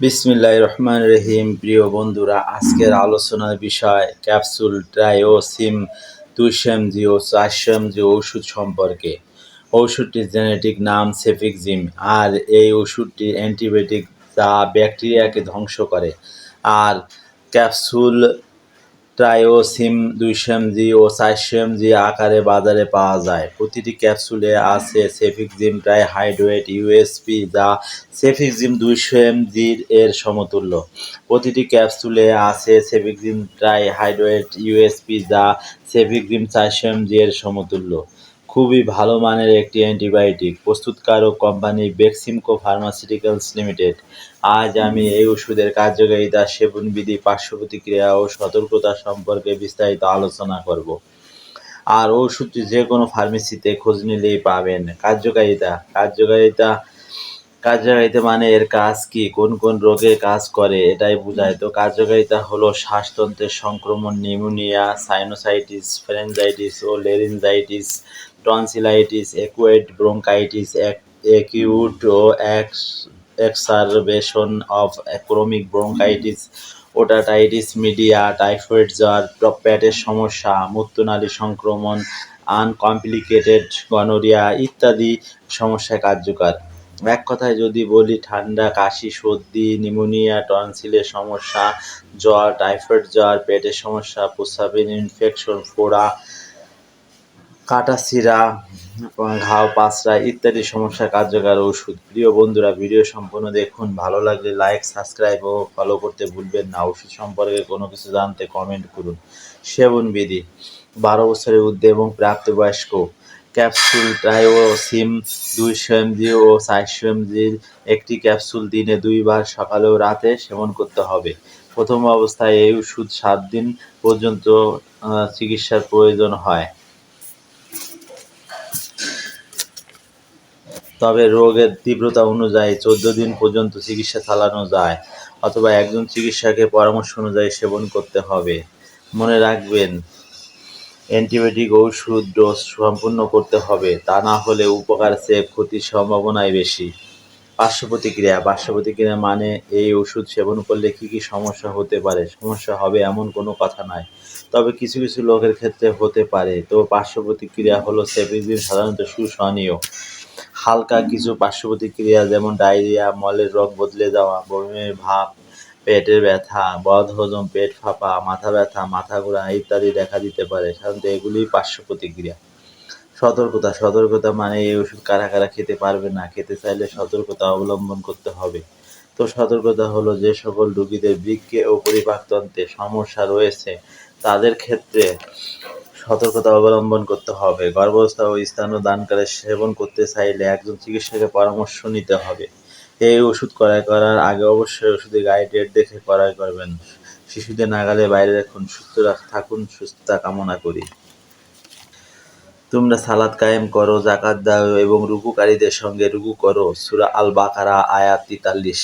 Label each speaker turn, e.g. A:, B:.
A: বিসমিল্লাহ রহমান রহিম। প্রিয় বন্ধুরা, আজকের আলোচনার বিষয় ক্যাপসুল ট্রায়োসিম দুইশো জি ও চারশো জি ওষুধ সম্পর্কে। ওষুধটির জেনেটিক নাম সেফিকজিম আর এই ওষুধটি অ্যান্টিবায়োটিক যা ব্যাকটেরিয়াকে ধ্বংস করে। আর ক্যাপসুল ট্রায়োসিম দুইশো এমজি ও চারশো এমজি আকারে বাজারে পাওয়া যায়। প্রতিটি ক্যাপসুলে আছে সেফিকজিম ট্রাইহাইড্রেট ইউএসপি যা সেফিকজিম দুইশো এমজির এর সমতুল্য। প্রতিটি ক্যাপসুলে আছে সেফিক্সিম ট্রাই হাইড্রোয়েট ইউএসপি যা সেফিক্সিম চারশো এমজি এর সমতুল্য। খুবই ভালো মানের একটি অ্যান্টিবায়োটিক প্রস্তুতকারক কোম্পানি বেক্সিমকো ফার্মাসিউটিক্যালস লিমিটেড। আজ আমি এই ওষুধের কার্যকারিতা, সেবনবিধি পার্শ্ব প্রতিক্রিয়া ও সতর্কতা সম্পর্কে বিস্তারিত আলোচনা করব। আর ওষুধটি যে কোনো ফার্মেসিতে খোঁজ নিলেই পাবেন। কার্যকারিতা কার্যকারিতা কার্যকারিতা মানে এর কাজ কি? কোন কোন রোগে কাজ করে? এটাই বোঝায়। তো কার্যকারিতা হলো শ্বাসতন্ত্রের সংক্রমণ, pneumonia, sinusitis, pharyngitis O laryngitis, tonsillitis, acute bronchitis acute O ex exacerbation of ক্রমিক ব্রোঙ্কাইটিস, ওটাটাইটিস মিডিয়া, টাইফয়েড, জ্বর পেটের সমস্যা, মূত্রনালী সংক্রমণ, আনকমপ্লিকেটেড গনোরিয়া ইত্যাদি সমস্যা কার্যকর। এক কথায় যদি বলি, ঠান্ডা, কাশি, সর্দি নিউমোনিয়া টনসিলের সমস্যা, জ্বর, টাইফয়েড জ্বর, পেটের সমস্যা প্রস্রাবের ইনফেকশন ফোড়া কাটাছিরা ঘাও, পাঁচড়া ইত্যাদি সমস্যার কার্যকর ওষুধ। প্রিয় বন্ধুরা, ভিডিও সম্পূর্ণ দেখুন। ভালো লাগলে লাইক সাবস্ক্রাইব ও ফলো করতে ভুলবেন না। ওষুধ সম্পর্কে কোনো কিছু জানতে কমেন্ট করুন। সেবন বিধি, বারো বছরের ঊর্ধ্বে এবং প্রাপ্তবয়স্ক। ক্যাপসুল সিম দুইশো এমজি ও চারশো এমজির একটি ক্যাপসুল দিনে দুইবার সকালে ও রাতে সেবন করতে হবে। প্রথম অবস্থায় এই ওষুধ সাত দিন পর্যন্ত চিকিৎসার প্রয়োজন হয়। তবে রোগের তীব্রতা অনুযায়ী চোদ্দ দিন পর্যন্ত চিকিৎসা চালানো যায়, অথবা একজন চিকিৎসকের পরামর্শ অনুযায়ী সেবন করতে হবে। মনে রাখবেন অ্যান্টিবায়োটিক ওষুধ ডোজ সম্পূর্ণ করতে হবে, তা না হলে উপকার চেয়ে ক্ষতির সম্ভাবনাই বেশি। পার্শ্ব প্রতিক্রিয়া পার্শ্ব প্রতিক্রিয়া মানে এই ওষুধ সেবন করলে কী কী সমস্যা হতে পারে? সমস্যা হবে এমন কোনো কথা নয় তবে কিছু কিছু লোকের ক্ষেত্রে হতে পারে। তো পার্শ্ব প্রতিক্রিয়া হলো সেভিজিন সাধারণত সুসহনীয়। হালকা কিছু পার্শ্ব প্রতিক্রিয়া যেমন ডায়রিয়া, মলের রং বদলে যাওয়া বমির ভাব পেটের ব্যথা বদহজম পেট ফাঁপা, মাথা ব্যথা, মাথা ঘোরা ইত্যাদি দেখা দিতে পারে। সাধারণত এগুলি পার্শ্ব প্রতিক্রিয়া। সতর্কতা সতর্কতা মানে এই ওষুধ কারা কারা খেতে পারবে না, খেতে চাইলে সতর্কতা অবলম্বন করতে হবে। তো সতর্কতা হলো যে সকল রোগীদের বৃক্কে ও পরিপাকতন্ত্রে সমস্যা রয়েছে, তাদের ক্ষেত্রে সতর্কতা অবলম্বন করতে হবে। গর্ভাবস্থা ও দানকালে সেবন করতে চাইলে একজন চিকিৎসকের পরামর্শ নিতে হবে। এই ওষুধ ক্রয় করার আগে অবশ্যই ওষুধের গায়ে ডেট দেখে ক্রয় করবেন। শিশুদের নাগালে বাইরে রাখুন, সুস্থ থাকুন, সুস্থতা কামনা করি। তোমরা সালাদ কায়েম করো, জাকাত দাও এবং রুকুকারীদের সঙ্গে রুকু করো। সুরা আল বাকারা আয়াত তেতাল্লিশ।